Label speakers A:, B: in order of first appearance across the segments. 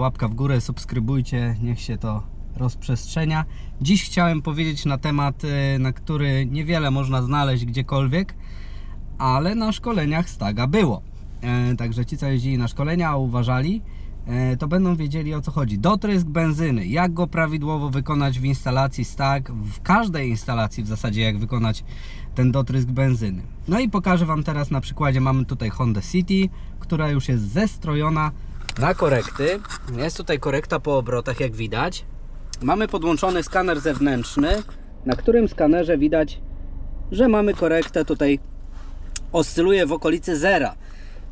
A: Łapka w górę, subskrybujcie, niech się to rozprzestrzenia. Dziś chciałem powiedzieć na temat, e, na który niewiele można znaleźć gdziekolwiek, ale na szkoleniach Staga było. E, Także ci, co jeździli na szkolenia, uważali, e, to będą wiedzieli o co chodzi. Dotrysk benzyny, jak go prawidłowo wykonać w instalacji Stag, w każdej instalacji w zasadzie, jak wykonać ten dotrysk benzyny. No i pokażę Wam teraz na przykładzie, mamy tutaj Honda City, która już jest zestrojona na korekty. Jest tutaj korekta po obrotach, jak widać. Mamy podłączony skaner zewnętrzny, na którym skanerze widać, że mamy korektę tutaj oscyluje w okolicy zera.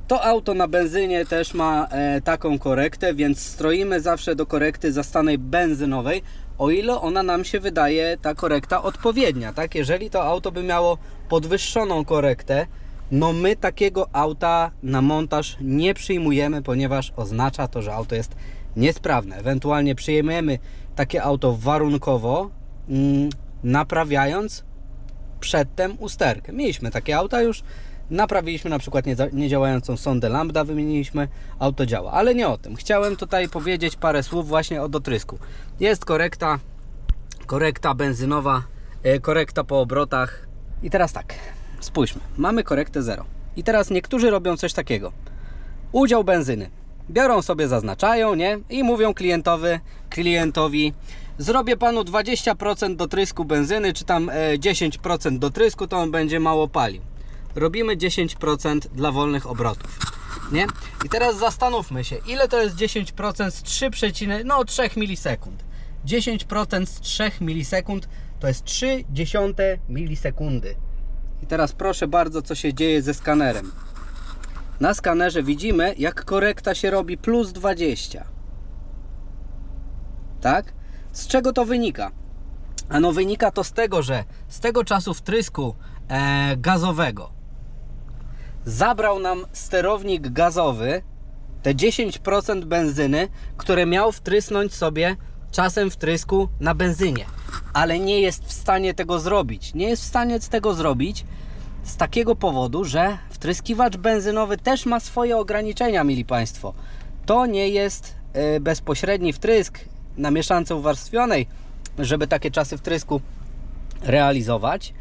A: To auto na benzynie też ma e, taką korektę, więc stroimy zawsze do korekty zastanej benzynowej, o ile ona nam się wydaje ta korekta odpowiednia, tak? Jeżeli to auto by miało podwyższoną korektę, no my takiego auta na montaż nie przyjmujemy, ponieważ oznacza to, że auto jest niesprawne. Ewentualnie przyjmujemy takie auto warunkowo, mm, naprawiając przedtem usterkę. Mieliśmy takie auta już, naprawiliśmy na przykład niedziałającą sondę lambda, wymieniliśmy, auto działa, ale nie o tym. Chciałem tutaj powiedzieć parę słów właśnie o dotrysku. Jest korekta, korekta benzynowa, e, korekta po obrotach. I teraz tak, spójrzmy, mamy korektę 0. I teraz niektórzy robią coś takiego. Udział benzyny. Biorą sobie, zaznaczają, nie? I mówią klientowy, klientowi zrobię panu 20% dotrysku benzyny, czy tam e, 10% dotrysku, to on będzie mało palił. Robimy 10% dla wolnych obrotów. Nie? I teraz zastanówmy się, ile to jest 10% z 3, no 3 milisekund. 10% z 3 milisekund to jest 3 dziesiąte milisekundy. I teraz proszę bardzo, co się dzieje ze skanerem. Na skanerze widzimy, jak korekta się robi plus 20. Tak? Z czego to wynika? Ano wynika to z tego, że z tego czasu wtrysku e, gazowego zabrał nam sterownik gazowy te 10% benzyny, które miał wtrysnąć sobie czasem wtrysku na benzynie, ale nie jest w stanie tego zrobić. Nie jest w stanie tego zrobić z takiego powodu, że wtryskiwacz benzynowy też ma swoje ograniczenia, mili Państwo. To nie jest e, bezpośredni wtrysk na mieszance uwarstwionej, żeby takie czasy wtrysku realizować.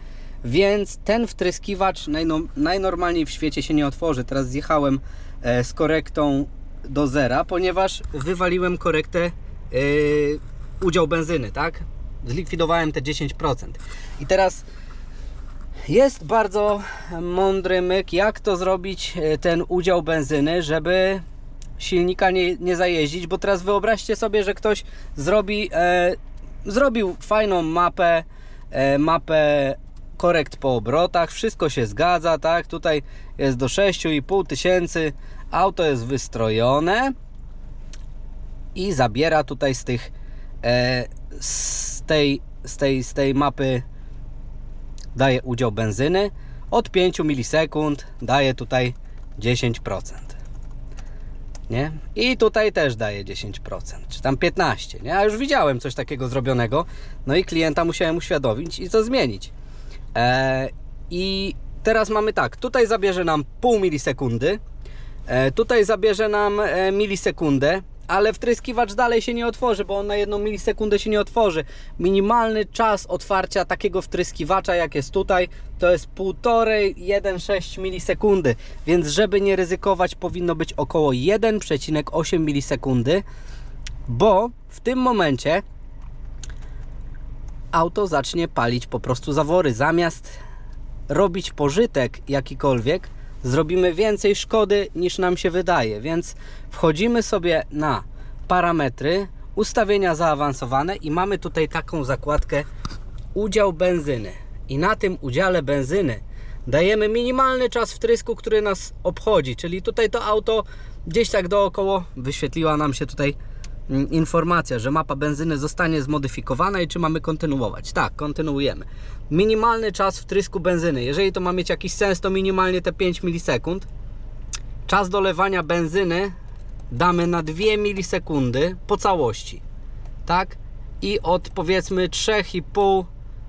A: Więc ten wtryskiwacz najno, najnormalniej w świecie się nie otworzy. Teraz zjechałem e, z korektą do zera, ponieważ wywaliłem korektę e, udział benzyny, tak? Zlikwidowałem te 10%. I teraz jest bardzo mądry myk, jak to zrobić e, ten udział benzyny, żeby silnika nie, nie zajeździć, bo teraz wyobraźcie sobie, że ktoś zrobi, e, zrobił fajną mapę, e, mapę korekt po obrotach, wszystko się zgadza, tak, tutaj jest do 6,5 tysięcy, auto jest wystrojone i zabiera tutaj z tych, e, z tej, z tej, z tej mapy daje udział benzyny, od 5 milisekund daje tutaj 10%. Nie? I tutaj też daje 10%, czy tam 15%. Nie? A już widziałem coś takiego zrobionego, no i klienta musiałem uświadomić i to zmienić. E, I teraz mamy tak, tutaj zabierze nam pół milisekundy, e, tutaj zabierze nam e, milisekundę, ale wtryskiwacz dalej się nie otworzy, bo on na jedną milisekundę się nie otworzy. Minimalny czas otwarcia takiego wtryskiwacza, jak jest tutaj, to jest 1,5-1,6 milisekundy. Więc żeby nie ryzykować, powinno być około 1,8 milisekundy, bo w tym momencie auto zacznie palić po prostu zawory. Zamiast robić pożytek jakikolwiek, zrobimy więcej szkody niż nam się wydaje. Więc wchodzimy sobie na parametry, ustawienia zaawansowane i mamy tutaj taką zakładkę udział benzyny. I na tym udziale benzyny dajemy minimalny czas wtrysku, który nas obchodzi. Czyli tutaj to auto gdzieś tak dookoło wyświetliła nam się tutaj informacja, że mapa benzyny zostanie zmodyfikowana i czy mamy kontynuować. Tak, kontynuujemy. Minimalny czas wtrysku benzyny. Jeżeli to ma mieć jakiś sens, to minimalnie te 5 milisekund. Czas dolewania benzyny damy na 2 milisekundy po całości. Tak? I od powiedzmy 3,5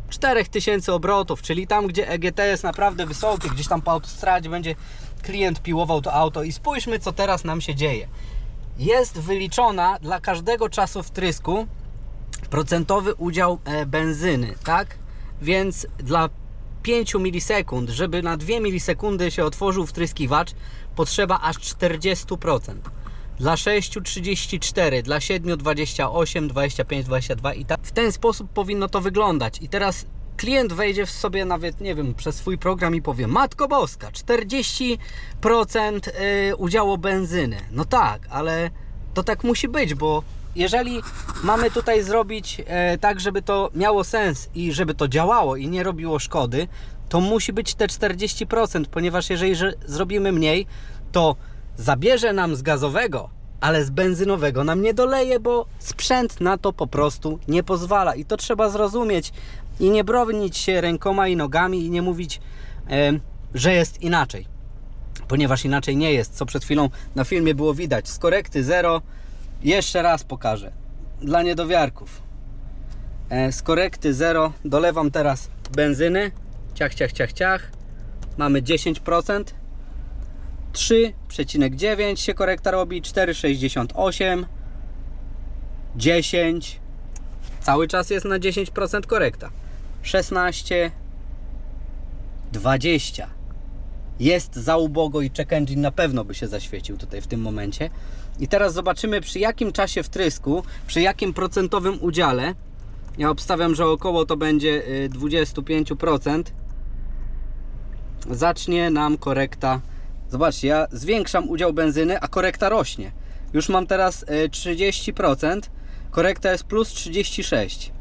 A: 4000 obrotów, czyli tam gdzie EGT jest naprawdę wysokie, gdzieś tam po autostradzie będzie klient piłował to auto i spójrzmy co teraz nam się dzieje. Jest wyliczona dla każdego czasu wtrysku procentowy udział e, benzyny, tak? Więc dla 5 milisekund, żeby na 2 milisekundy się otworzył wtryskiwacz, potrzeba aż 40%. Dla 6 34, dla 7 28, 25, 22 i tak. W ten sposób powinno to wyglądać. I teraz klient wejdzie w sobie nawet, nie wiem, przez swój program i powie Matko Boska, 40% y, udziału benzyny. No tak, ale to tak musi być, bo jeżeli mamy tutaj zrobić e, tak, żeby to miało sens i żeby to działało i nie robiło szkody, to musi być te 40%, ponieważ jeżeli że zrobimy mniej, to zabierze nam z gazowego, ale z benzynowego nam nie doleje, bo sprzęt na to po prostu nie pozwala i to trzeba zrozumieć i nie bronić się rękoma i nogami i nie mówić, że jest inaczej ponieważ inaczej nie jest, co przed chwilą na filmie było widać. Z korekty 0 jeszcze raz pokażę dla niedowiarków. E, Z korekty 0 dolewam teraz benzyny. Ciach, ciach, ciach, ciach. Mamy 10%. 3,9 się korekta robi, 4,68 10 Cały czas jest na 10% korekta 16 20 jest za ubogo i check engine na pewno by się zaświecił tutaj w tym momencie. I teraz zobaczymy przy jakim czasie wtrysku, przy jakim procentowym udziale. Ja obstawiam, że około to będzie y, 25%. Zacznie nam korekta. Zobaczcie, ja zwiększam udział benzyny, a korekta rośnie. Już mam teraz y, 30%. Korekta jest plus 36.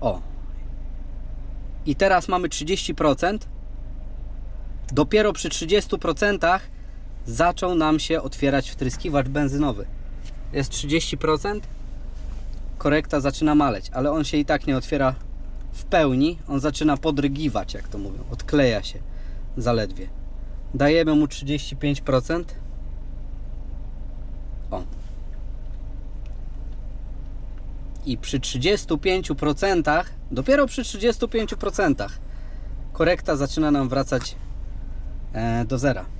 A: O. I teraz mamy 30% dopiero przy 30% zaczął nam się otwierać wtryskiwacz benzynowy. Jest 30%, korekta zaczyna maleć, ale on się i tak nie otwiera w pełni. On zaczyna podrygiwać, jak to mówią, odkleja się zaledwie. Dajemy mu 35%. I przy 35%, dopiero przy 35% korekta zaczyna nam wracać e, do zera.